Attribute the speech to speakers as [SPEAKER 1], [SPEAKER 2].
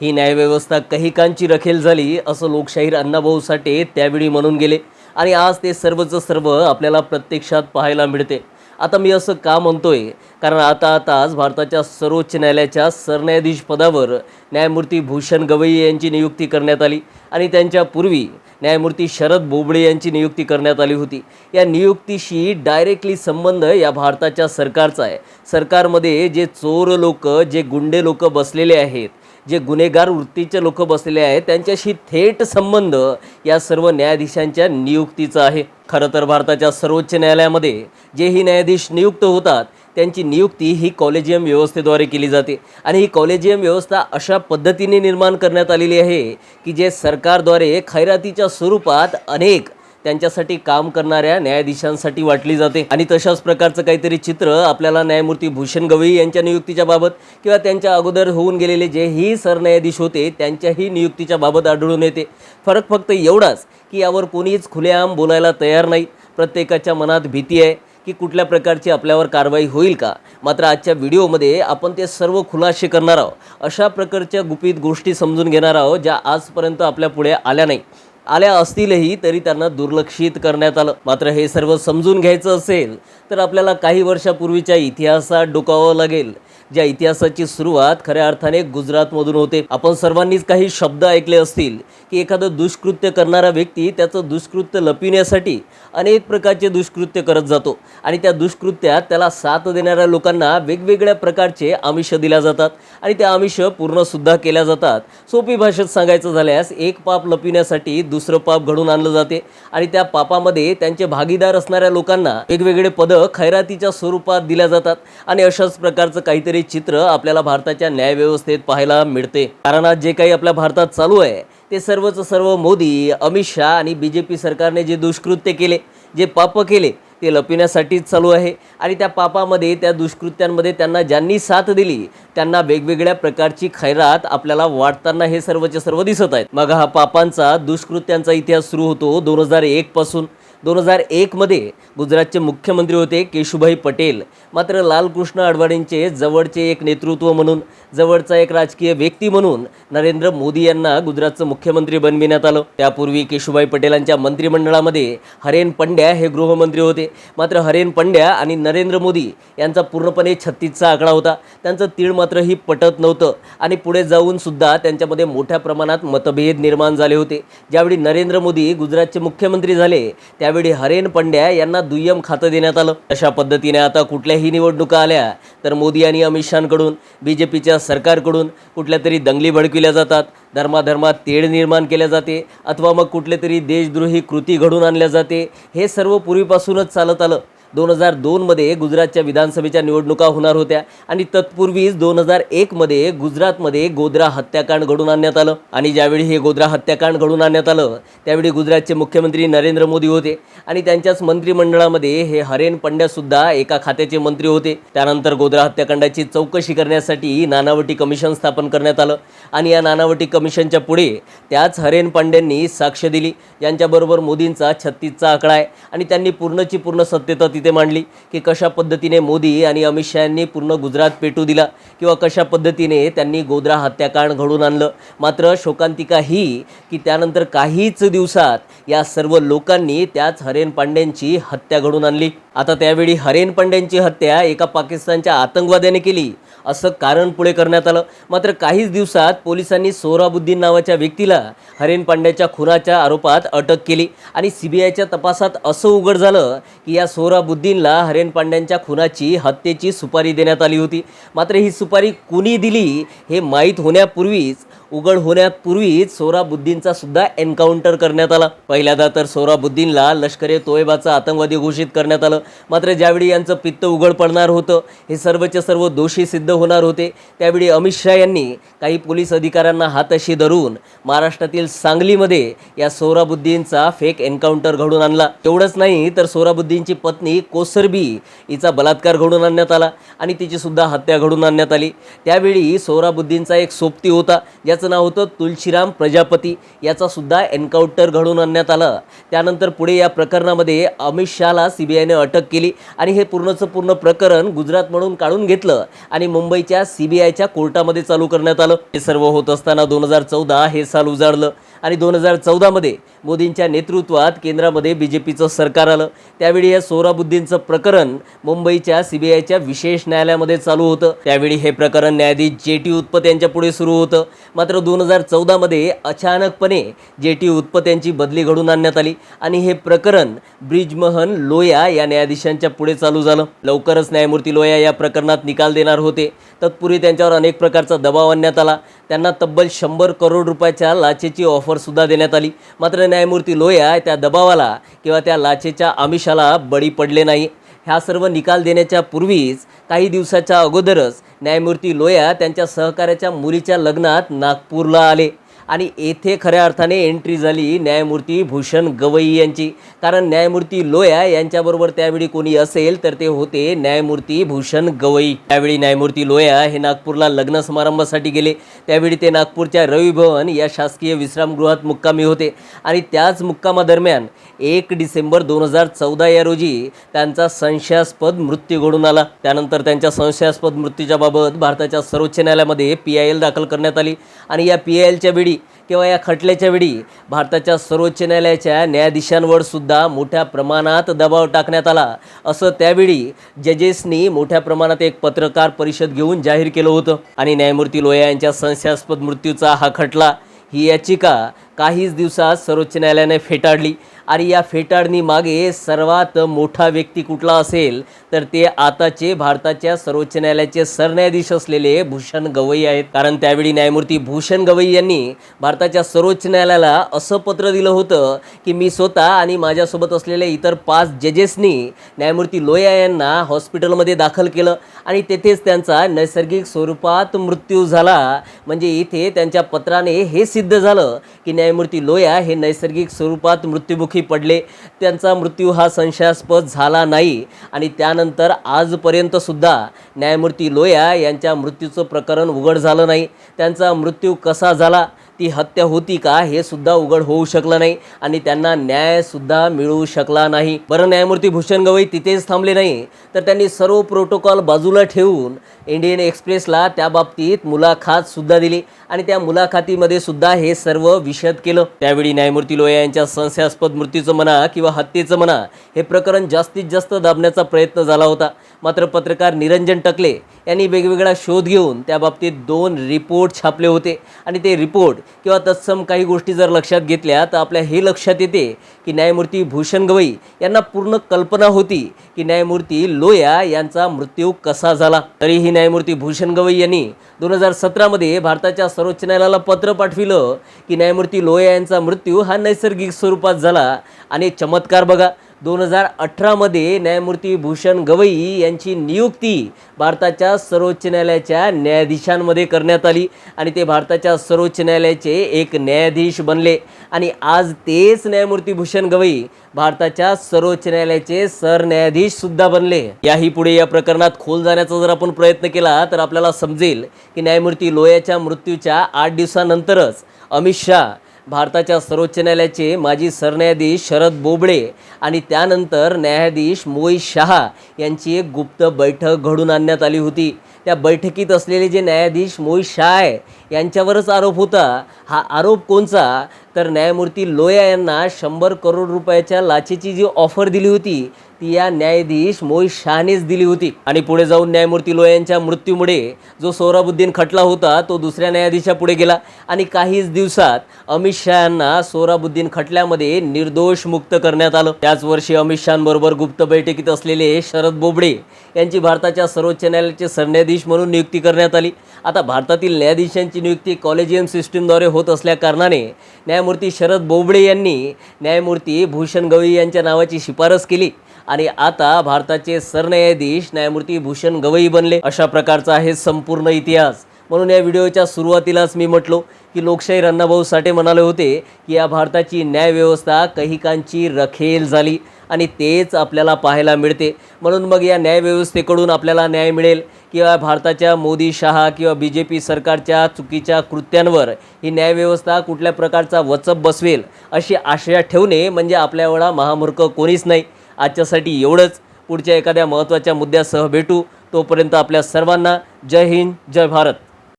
[SPEAKER 1] ही न्यायव्यवस्था कहिकांची रखेल झाली असं लोकशाहीर अण्णाभाऊ साठे त्यावेळी म्हणून गेले. आणि आज ते सर्वचं सर्व आपल्याला प्रत्यक्षात पाहायला मिळते. आता मी असं का म्हणतोय? कारण आता आताच भारताच्या सर्वोच्च न्यायालयाच्या सरन्यायाधीश पदावर न्यायमूर्ती भूषण गवई यांची नियुक्ती करण्यात आली. आणि त्यांच्या पूर्वी न्यायमूर्ती शरद बोबडे यांची नियुक्ती करण्यात आली होती. या नियुक्तीशी डायरेक्टली संबंध या भारताच्या सरकारचा आहे. सरकारमध्ये जे चोर लोक जे गुंडे लोक बसलेले आहेत जे गुन्हेगार वृत्तीचे लोक बसलेले आहेत त्यांच्याशी थेट संबंध या सर्व न्यायाधीशांच्या नियुक्तीचा आहे. खरं तर भारताच्या सर्वोच्च न्यायालयामध्ये जे ही न्यायाधीश नियुक्त होतात त्यांची नियुक्ती ही कॉलेजियम व्यवस्थेद्वारे केली जाते. आणि ही कॉलेजियम व्यवस्था अशा पद्धतीने निर्माण करण्यात आलेली आहे की जे सरकारद्वारे खैरातीच्या स्वरूपात अनेक त्यांच्यासाठी काम करणाऱ्या न्यायाधीशांसाठी वाटली जाते. आणि तशाच प्रकारचं काहीतरी चित्र आपल्याला न्यायमूर्ती भूषण गवई यांच्या नियुक्तीच्या बाबत किंवा त्यांच्या अगोदर होऊन गेलेले जेही सरन्यायाधीश होते त्यांच्याही नियुक्तीच्या बाबत आढळून येते. फरक फक्त एवढाच की यावर कोणीच खुलेआम बोलायला तयार नाही. प्रत्येकाच्या मनात भीती आहे की कुठल्या प्रकारची आपल्यावर कारवाई होईल का? मात्र आजच्या व्हिडिओमध्ये आपण ते सर्व खुलासे करणार आहोत. अशा प्रकारच्या गुपित गोष्टी समजून घेणार आहोत ज्या आजपर्यंत आपल्या पुढे आल्या नाही. आल्या असतीलही तरी त्यांना दुर्लक्षित करण्यात आलं. मात्र हे सर्व समजून घ्यायचं असेल तर आपल्याला काही वर्षापूर्वीच्या इतिहासात डोकावं लागेल. ज्या इतिहासाची सुरुवात खऱ्या अर्थाने गुजरातमधून होते. आपण सर्वांनीच काही शब्द ऐकले असतील. की एखादं दुष्कृत्य करणारा व्यक्ती त्याचं दुष्कृत्य लपिण्यासाठी अनेक प्रकारचे दुष्कृत्य करत जातो. आणि त्या दुष्कृत्यात त्याला साथ देणाऱ्या लोकांना वेगवेगळ्या प्रकारचे आमिष दिल्या जातात. आणि त्या आमिष पूर्णसुद्धा केल्या जातात. सोपी भाषेत सांगायचं झाल्यास एक पाप लपिण्यासाठी दुसरं पाप घडून आणलं जाते. आणि त्या पापामध्ये त्यांचे भागीदार असणाऱ्या लोकांना वेगवेगळे पदं खैरातीच्या स्वरूपात दिल्या जातात. आणि अशाच प्रकारचं काहीतरी चित्र आपल्याला भारताच्या न्यायव्यवस्थेत पाहायला मिळते. कारण आज जे काही आपल्या भारतात चालू आहे ते सर्वच सर्व मोदी अमित शहा आणि बी जे पी सरकारने जे दुष्कृत्य केले जे पाप केले ते लपिण्यासाठीच चालू आहे. आणि त्या पापामध्ये त्या दुष्कृत्यांमध्ये त्यांना ज्यांनी साथ दिली त्यांना वेगवेगळ्या प्रकारची खैरात आपल्याला वाटताना हे सर्वचे सर्व दिसत आहेत. मग हा पापांचा दुष्कृत्यांचा इतिहास सुरू होतो दोन हजार एकपासून दोन हजार एकमध्ये गुजरातचे मुख्यमंत्री होते केशुभाई पटेल. मात्र लालकृष्ण अडवाणींचे जवळचे एक नेतृत्व म्हणून जवळचा एक राजकीय व्यक्ती म्हणून नरेंद्र मोदी यांना गुजरातचं मुख्यमंत्री बनविण्यात आलं. त्यापूर्वी केशुभाई पटेलांच्या मंत्रिमंडळामध्ये हरेन पंड्या हे गृहमंत्री होते. मात्र हरेन पंड्या आणि नरेंद्र मोदी यांचा पूर्णपणे छत्तीसचा आकडा होता. त्यांचं तीळ मात्र ही पटत नव्हतं आणि पुढे जाऊन सुद्धा त्यांच्यामध्ये मोठ्या प्रमाणात मतभेद निर्माण झाले होते. ज्यावेळी नरेंद्र मोदी गुजरातचे मुख्यमंत्री झाले त्यावेळी हरेन पंड्या यांना दुय्यम खातं देण्यात आलं. अशा पद्धतीने आता कुठल्याही निवडणुका आल्या तर मोदी आणि अमित शहाकडून बी जे पीच्या सरकारकडून कुठल्या तरी दंगली भडकिल्या जातात धर्माधर्मात तेढ निर्माण केल्या जाते अथवा मग कुठले तरी देशद्रोही कृती घडून आणल्या जाते हे सर्व पूर्वीपासूनच चालत आलं. दोन हजार दोनमध्ये गुजरातच्या विधानसभेच्या निवडणुका होणार होत्या आणि तत्पूर्वीच दोन हजार एकमध्ये गुजरातमध्ये गोद्रा हत्याकांड घडून आणण्यात आलं. आणि ज्यावेळी हे गोद्रा हत्याकांड घडून आणण्यात आलं त्यावेळी गुजरातचे मुख्यमंत्री नरेंद्र मोदी होते. आणि त्यांच्याच मंत्रिमंडळामध्ये हे हरेन पंड्यासुद्धा एका खात्याचे मंत्री होते. त्यानंतर गोद्रा हत्याकांडाची चौकशी करण्यासाठी नानावटी कमिशन स्थापन करण्यात आलं. आणि या नानावटी कमिशनच्या पुढे त्याच हरेन पांड्यांनी साक्ष दिली. यांच्याबरोबर मोदींचा छत्तीसचा आकडा आहे. आणि त्यांनी पूर्णची पूर्ण सत्यता तिथे मांडली की कशा पद्धतीने मोदी आणि अमित शहांनी पूर्ण गुजरात पेटू दिला किंवा कशा पद्धतीने त्यांनी गोधरा हत्याकांड घडून आणलं. मात्र शोकांतिका ही की त्यानंतर काहीच दिवसात या सर्व लोकांनी त्याच हरेन पांड्यांची हत्या घडून आणली. आता त्यावेळी हरेन पांड्यांची हत्या एका पाकिस्तानच्या आतंकवाद्याने केली. असं कारण पुढे करण्यात आलं. मात्र काहीच दिवसात पोलिसांनी सोहराबुद्दीन नावाच्या व्यक्तीला हरेन पांड्याच्या खुनाच्या आरोपात अटक केली आणि सी बी आयच्या तपासात असं उघड झालं की या सोहराबुद्दीनला हरेन पांड्यांच्या खुनाची हत्येची सुपारी देण्यात आली होती. मात्र ही सुपारी कुणी दिली हे माहीत होण्यापूर्वीच उघड होण्यापूर्वीच सोहराबुद्दीनचा सुद्धा एन्काउंटर करण्यात आला. पहिल्यांदा तर सोहराबुद्दीनला लष्करे ए तोयबाचा आतंकवादी घोषित करण्यात आलं. मात्र ज्यावेळी यांचं पित्त उघड पडणार होतं हे सर्वचे सर्व दोषी सिद्ध होणार होते. त्यावेळी अमित शहा यांनी काही पोलीस अधिकाऱ्यांना हाताशी धरून महाराष्ट्रातील सांगलीमध्ये या सोहराबुद्दीनचा फेक एन्काउंटर घडून आणला. तेवढंच नाही तर सोहराबुद्दीनची पत्नी कोसरबी हिचा बलात्कार घडून आणण्यात आला आणि तिची सुद्धा हत्या घडून आणण्यात आली. त्यावेळी सोहराबुद्दीनचा एक सोबती होता ज्या ज्याचं नाव होतं तुलशीराम प्रजापती. याचा सुद्धा एन्काउंटर घडवून आणण्यात आलं. त्यानंतर पुढे या प्रकरणामध्ये अमित शहाला सी बी आयने अटक केली आणि हे पूर्णचं पूर्ण प्रकरण गुजरात म्हणून काढून घेतलं आणि मुंबईच्या सी बी आयच्या कोर्टामध्ये चालू करण्यात आलं. हे सर्व होत असताना दोन हजार चौदा हे साल उजाडलं आणि दोन हजार चौदामध्ये मोदींच्या नेतृत्वात केंद्रामध्ये बी जे पीचं सरकार आलं. त्यावेळी या सोहराबुद्दीनचं प्रकरण मुंबईच्या सी बी आयच्या विशेष न्यायालयामध्ये चालू होतं. त्यावेळी हे प्रकरण न्यायाधीश जे टी उत्पत यांच्या पुढे सुरू होतं. मात्र दोन हजार चौदामध्ये अचानकपणे जे टी उत्पत यांची बदली घडून आणण्यात आली. आणि हे प्रकरण ब्रिजमहन लोया या न्यायाधीशांच्या पुढे चालू झालं. लवकरच न्यायमूर्ती लोया या प्रकरणात निकाल देणार होते. तत्पूर्वी त्यांच्यावर अनेक प्रकारचा दबाव आणण्यात आला. त्यांना तब्बल शंभर करोड रुपयाच्या लाचेची ऑफरसुद्धा देण्यात आली. मात्र न्यायमूर्ती लोया त्या दबावाला किंवा त्या लाचेच्या आमिषाला बळी पडले नाही. ह्या सर्व निकाल देण्याच्या पूर्वीच काही दिवसाच्या अगोदरच न्यायमूर्ती लोया त्यांच्या सहकार्याच्या मुलीच्या लग्नात नागपूरला आले. आणि येथे खऱ्या अर्थाने एंट्री झाली न्यायमूर्ती भूषण गवई यांची. कारण न्यायमूर्ती लोया यांच्याबरोबर त्यावेळी कोणी असेल तर ते होते न्यायमूर्ती भूषण गवई. त्यावेळी न्यायमूर्ती लोया हे नागपूरला लग्न समारंभासाठी गेले. त्यावेळी ते नागपूरच्या रविभवन या शासकीय विश्रामगृहात मुक्कामी होते. आणि त्याच मुक्कामादरम्यान एक डिसेंबर दोन हजार चौदा या रोजी त्यांचा संशयास्पद मृत्यू घडून आला. त्यानंतर त्यांच्या संशयास्पद मृत्यूच्या बाबत भारताच्या सर्वोच्च न्यायालयामध्ये पी आय एल दाखल करण्यात आली. आणि या पी आय एलच्या वेळी किंवा या खटल्याच्या वेळी भारताच्या सर्वोच्च न्यायालयाच्या न्यायाधीशांवर सुद्धा मोठ्या प्रमाणात दबाव टाकण्यात आला. असं त्यावेळी जजेसनी मोठ्या प्रमाणात एक पत्रकार परिषद घेऊन जाहीर केलं होतं. आणि न्यायमूर्ती लोया यांच्या संशयास्पद मृत्यूचा हा खटला ही याचिका काहीच दिवसात सर्वोच्च न्यायालयाने फेटाळली. आणि या फेटाळणी मागे सर्वात मोठा व्यक्ती कुठला असेल तर ते आताचे भारताच्या सर्वोच्च न्यायालयाचे सरन्यायाधीश असलेले भूषण गवई आहेत. कारण त्यावेळी न्यायमूर्ती भूषण गवई यांनी भारताच्या सर्वोच्च न्यायालयाला असं पत्र दिलं होतं की मी स्वतः आणि माझ्यासोबत असलेल्या इतर पाच जजेसनी न्यायमूर्ती लोया यांना हॉस्पिटलमध्ये दाखल केलं. आणि तेथेच त्यांचा नैसर्गिक स्वरूपात मृत्यू झाला. म्हणजे इथे त्यांच्या पत्राने हे सिद्ध झालं की न्यायमूर्ती लोया हे नैसर्गिक स्वरूपात मृत्युमुखी पडले. त्यांचा मृत्यू हा संशयास्पद झाला नाही. आणि त्यानंतर आजपर्यंत सुद्धा न्यायमूर्ती लोया यांच्या मृत्यूचं प्रकरण उघड झालं नाही. त्यांचा मृत्यू कसा झाला? ती हत्या होती का हे सुद्धा उघड होऊ शकलं नाही आणि त्यांना न्यायसुद्धा मिळू शकला नाही. बरं न्यायमूर्ती भूषण गवई तिथेच थांबले नाही. तर त्यांनी सर्व प्रोटोकॉल बाजूला ठेवून इंडियन एक्सप्रेसला त्या बाबतीत दिली आणि त्या मुलाखतीमध्ये सुद्धा हे सर्व विशद केलं. त्यावेळी न्यायमूर्ती लोया यांच्या संशयास्पद मृत्यूचं म्हणा किंवा हत्येचं म्हणा हे प्रकरण जास्तीत जास्त दाबण्याचा प्रयत्न झाला होता. मात्र पत्रकार निरंजन टकले यांनी वेगवेगळा शोध घेऊन त्या बाबतीत दोन रिपोर्ट छापले होते आणि ते रिपोर्ट किंवा तत्सम काही गोष्टी जर लक्षात घेतल्या तर आपल्या हे लक्षात येते की न्यायमूर्ती भूषण गवई यांना पूर्ण कल्पना होती की न्यायमूर्ती लोया यांचा मृत्यू कसा झाला. तरीही न्यायमूर्ती भूषण गवई यांनी दोन हजार सतरामध्ये भारताच्या सर्वोच्च न्यायालयाला पत्र पाठविलं की न्यायमूर्ती लोया यांचा मृत्यू हा नैसर्गिक स्वरूपात झाला आणि चमत्कार बघा. दोन हजार अठरामध्ये न्यायमूर्ती भूषण गवई यांची नियुक्ती भारताच्या सर्वोच्च न्यायालयाच्या न्यायाधीशांमध्ये करण्यात आली आणि ते भारताच्या सर्वोच्च न्यायालयाचे एक न्यायाधीश बनले. आणि आज तेच न्यायमूर्ती भूषण गवई भारताच्या सर्वोच्च न्यायालयाचे सरन्यायाधीश सुद्धा बनले. याही पुढे या प्रकरणात खोल जाण्याचा जर आपण प्रयत्न केला तर आपल्याला समजेल की न्यायमूर्ती लोयाच्या मृत्यूच्या आठ दिवसानंतरच अमित शहा भारताच्या सर्वोच्च न्यायालयाचे माजी सरन्यायाधीश शरद बोबडे आणि त्यानंतर न्यायाधीश मोई शहा यांची एक गुप्त बैठक घडून आणण्यात आली होती. त्या बैठकीत असलेले जे न्यायाधीश मोई शाय आहे यांच्यावरच आरोप होता. हा आरोप कोणचा? तर न्यायमूर्ती लोया यांना शंभर करोड रुपयाच्या लाचेची जी ऑफर दिली होती ती या न्यायाधीश मोहित शहानेच दिली होती. आणि पुढे जाऊन न्यायमूर्ती लोयांच्या यांच्या मृत्यूमुळे जो सोहराबुद्दीन खटला होता तो दुसऱ्या न्यायाधीशापुढे गेला. आणि काहीच दिवसात अमित शहांना सोराबुद्दीन सोहराबुद्दीन खटल्यामध्ये निर्दोष मुक्त करण्यात आलं. त्याच वर्षी अमित शहांबरोबर गुप्त बैठकीत असलेले शरद बोबडे यांची भारताच्या सर्वोच्च न्यायालयाचे सरन्यायाधीश म्हणून नियुक्ती करण्यात आली. आता भारतातील न्यायाधीशांची नियुक्ती कॉलेजियम सिस्टीमद्वारे होत असल्याकारणाने न्यायमूर्ती शरद बोबडे यांनी न्यायमूर्ती भूषण गवई यांच्या नावाची शिफारस केली. आणि आता भारताचे सरन्यायाधीश न्यायमूर्ती भूषण गवई बनले. अशा प्रकारचा आहे संपूर्ण इतिहास. म्हणून या व्हिडिओच्या सुरुवातीलाच मी म्हटलो की लोकशाही अण्णाभाऊ साठे म्हणाले होते की या भारताची न्यायव्यवस्था कैहिकांची रखेल झाली आणि तेच आपल्याला पाहायला मिळते. म्हणून मग या न्यायव्यवस्थेकडून आपल्याला न्याय मिळेल किंवा भारताच्या मोदी शहा किंवा बी जे पी सरकारच्या चुकीच्या कृत्यांवर ही न्यायव्यवस्था कुठल्या प्रकारचा वचप बसवेल अशी आशया ठेवणे म्हणजे आपल्या एवढा महामूर्ख कोणीच नाही. आजच्यासाठी एवढंच. पुढच्या एखाद्या महत्त्वाच्या मुद्द्यासह भेटू. तोपर्यंत आपल्या सर्वांना जय हिंद जय भारत.